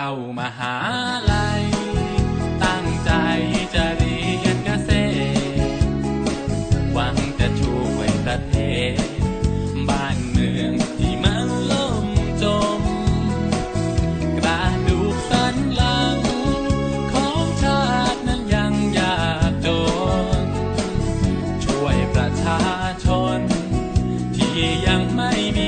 เข้ามหาลัย ตั้งใจจะเรียนเกษตร หวังจะช่วยประเทศ บ้านเมืองที่มันล่มจม กระดูกสันหลัง ของชาตินั้นยังยากจน ช่วยประชาชน ที่ยังไม่มี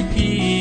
my.